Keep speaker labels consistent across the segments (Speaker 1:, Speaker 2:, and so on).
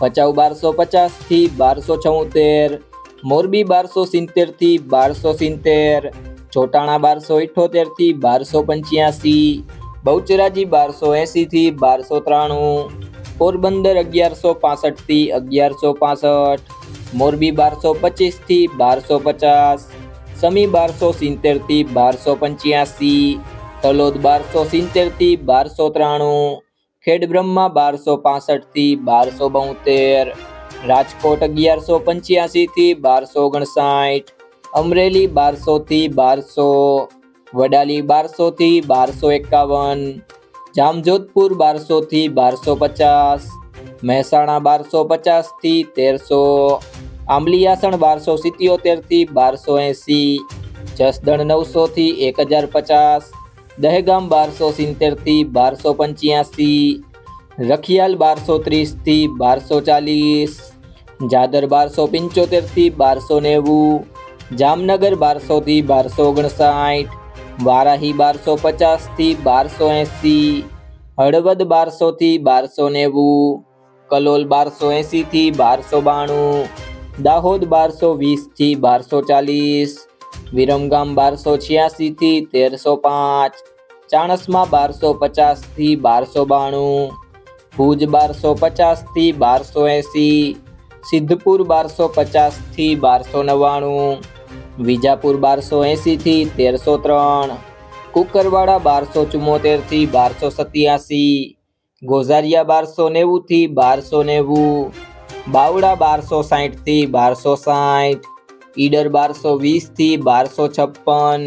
Speaker 1: ભચાઉ બારસો પચાસથી બારસો છોતેર, મોરબી બારસો સિત્તેરથી બારસો સિત્તેર, ચોટાણા બારસો ઇઠ્ઠોતેરથી બારસો પંચ્યાસી, બહુચરાજી બારસો એંસીથી બારસો ત્રાણું, પોરબંદર અગિયારસો પાસઠથી અગિયારસો પાસઠ, મોરબી બારસો પચીસથી બારસો પચાસ, સમી બારસો સિત્તેરથી બારસો પંચ્યાસી, તલોદ બારસો સિત્તેરથી બારસો ત્રાણું ખેડબ્રહ્મા બારસો પાસઠથી બારસો બોતેર, રાજકોટ અગિયારસો પંચ્યાસીથી બારસો ઓગણસાઠ, અમરેલી બારસોથી બારસો, વડાલી બારસોથી બારસો એકાવન, જામજોધપુર બારસોથી બારસો પચાસ, મહેસાણા બારસો પચાસથી તેરસો આંબલીયાસણ બારસો સિત્યોતેરથી બારસો એંસી, જસદણ નવસોથી એક હજાર પચાસ દહેગામ બારસો સિત્તેરથી બારસો પંચ્યાસી, રખિયાલ બારસો ત્રીસથી બારસો ચાલીસ, જાદર બારસો પંચોતેરથી બારસો નેવું, જામનગર બારસોથી બારસો ઓગણસાઠ, વારાહી બારસો પચાસથી બારસો એંસી, હળવદ બારસોથી બારસો નેવું, કલોલ બારસો એંસીથી બારસો બાણું, દાહોદ બારસો વીસથી બારસો ચાલીસ વિરમગામ બારસો છ્યાસીથી તેરસો પાંચ, ચાણસમાં બારસો પચાસથી બારસો બાણું, ભુજ બારસો પચાસથી બારસો એંસી, સિદ્ધપુર બારસો પચાસથી બારસો નવ્વાણું, વિજાપુર બારસો એંસીથી તેરસો ત્રણ, કુકરવાડા બારસો ચુમ્મોતેરથી બારસો સત્યાસી, ગોઝારિયા બારસો નેવુંથી બારસો નેવું, બાવડા બારસો સાઠથી બારસો સાઠ ઈડર બારસો વીસથી બારસો છપ્પન,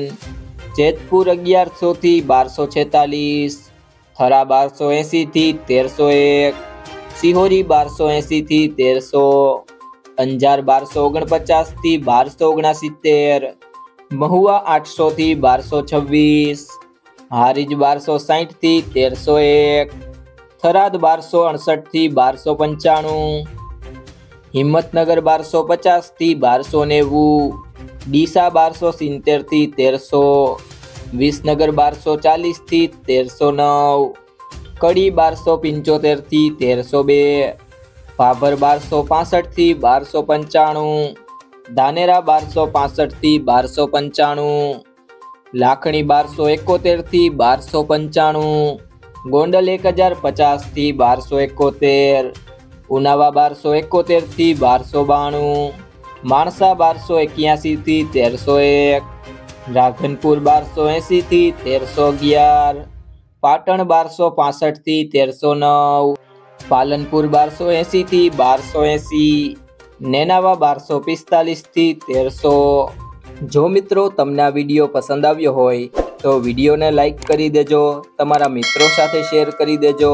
Speaker 1: જેતપુર અગિયારસોથી બારસો છેતાલીસ, થરા બારસો એંસીથી તેરસો એક, સિહોરી બારસો એંસીથી તેરસો, અંજાર બારસો ઓગણપચાસથી બારસો ઓગણસિત્તેર, મહુવા આઠસોથી બારસો છવ્વીસ, હારીજ બારસો સાઠથી તેરસો એક, થરાદ બારસો અડસઠથી બારસો પંચાણું હિંમતનગર બારસો પચાસથી બારસો નેવું, ડીસા બારસો સિત્તેરથી તેરસો, વિસનગર બારસો ચાલીસથી તેરસો નવ, કડી બારસો પંચોતેરથી તેરસો બે, ભાભર બારસો પાસઠથી બારસો પંચાણું, ધાનેરા બારસો પાસઠથી બારસો પંચાણું, લાખણી બારસો એકોતેરથી બારસો પંચાણું, ગોંડલ એક હજાર પચાસથી બારસો એકોતેર ઉનાવા બારસો એકોતેરથી બારસો બાણું, માણસા બારસો એક્યાસીથી તેરસો એક, રાધનપુર બારસો એંસીથી તેરસો અગિયાર, પાટણ બારસો પાસઠથી તેરસો નવ, પાલનપુર બારસો એંસીથી બારસો એંસી નેનાવા બારસો પિસ્તાલીસથી તેરસો. જો મિત્રો તમને આ વીડિયો પસંદ આવ્યો હોય તો વિડીયોને લાઈક કરી દેજો, તમારા મિત્રો સાથે શેર કરી દેજો.